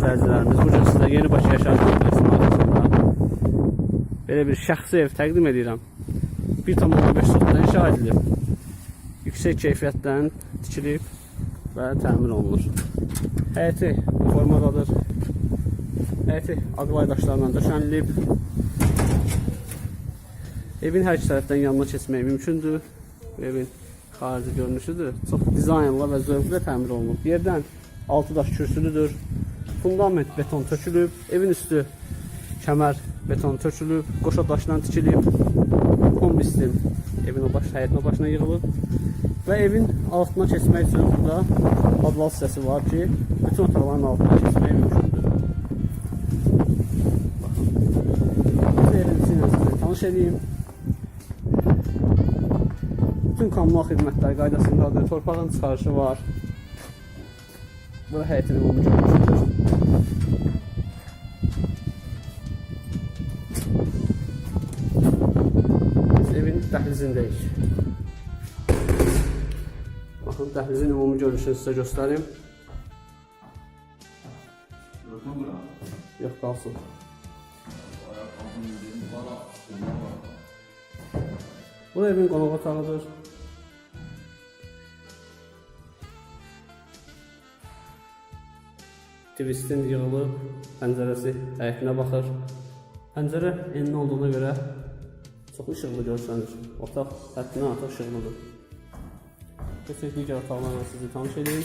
izləyicilərimiz, bu gün sizə yeni Bakı yaşayış kompleksinin arxasında belə bir şəxsi ev təqdim edirəm. 1.5 sotda inşa edilib. Yüksək keyfiyyətdən tikilib və təmir olunur. Həyəti bu formadadır. Həyəti aqlay daşlarla döşənilib. Evin hər iki tərəfdən yanına keçmək mümkündür. Evin xarici görünüşüdür. Çox dizaynla və zövqlə təmir olunub. Yerdən 6 daş kürsülüdür. Fundament beton tökülüb. Evin üstü kəmər beton tökülüb. Qoşa daşla tikilib. Kombistim evin o baş, həyətin o başına yığılıb. Və evin altına keçmək üçün burada podval hissəsi var ki, bütün otaqların altına keçmək mümkündür. Baxın. Evin içi ilə sizə tanış edeyim. Bütün kommunal xidmətlər qaydasındadır. Torpağın çıxarışı var. Bura həyətin ümumi görünüşüdür. Biz evin dəhlizindəyik. Baxın, dəhlizin ümumi görünüşünü sizə göstərim. Yox, qalsın. Bu evin qonaq otağıdır. Twistin yığılıb, pəncərəsi həyətinə baxır. Pəncərə enli olduğuna görə çox işıqlı görsənir. Otaq həddindən artıq işıqlıdır. Keçək digər otaqlarla sizi tanış edeyim.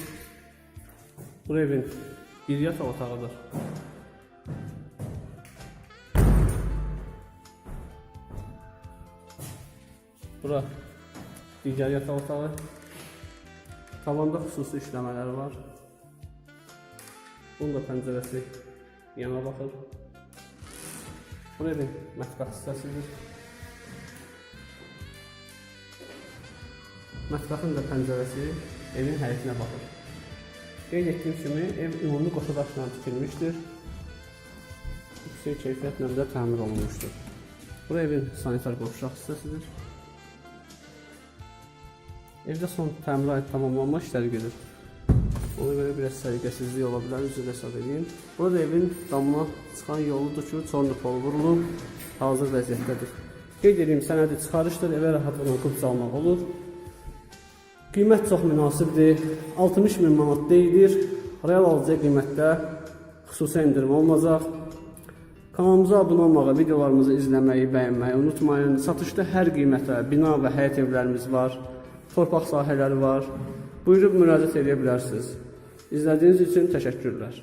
Bu evin bir yataq otağıdır. Bura digər yataq otağı. Tavanda xüsusi işləmələr var. Bunun da pəncərəsi yana baxır. Bu evin mətbəx hissəsidir. Mətbəxin də pəncərəsi evin həyətinə baxır. Qeyd etdiyim kimi ev ümumi qoşa daşla tikilmişdir. Yüksək keyfiyyətlə də təmir olunmuşdur. Bu evin sanitar qovşaq hissəsidir. Evdə son təmirat tamamlanma işləri gedir. Ona görə biraz səliqəsizlik ola bilər, üzr hesab edin. Burada evin damına çıxan yoludur ki, çornupol vurulub, hazır vəziyyətdədir. Qeyd edeyim, sənədi çıxarışdır, evə rahatlıqla qıbs almaq olur. Qiymət çox münasibdir. 60 min manat deyilir. Real alıcıya qiymətdə xüsusi endirim olmayacaq. Kanalımıza abunə olmağı, videolarımızı izləməyi, bəyənməyi unutmayın. Satışda hər qiymətə bina və həyət evlərimiz var. Torpaq sahələri var. Buyurub müraciət edə bilərsiniz. İzlədiyiniz üçün təşəkkürlər.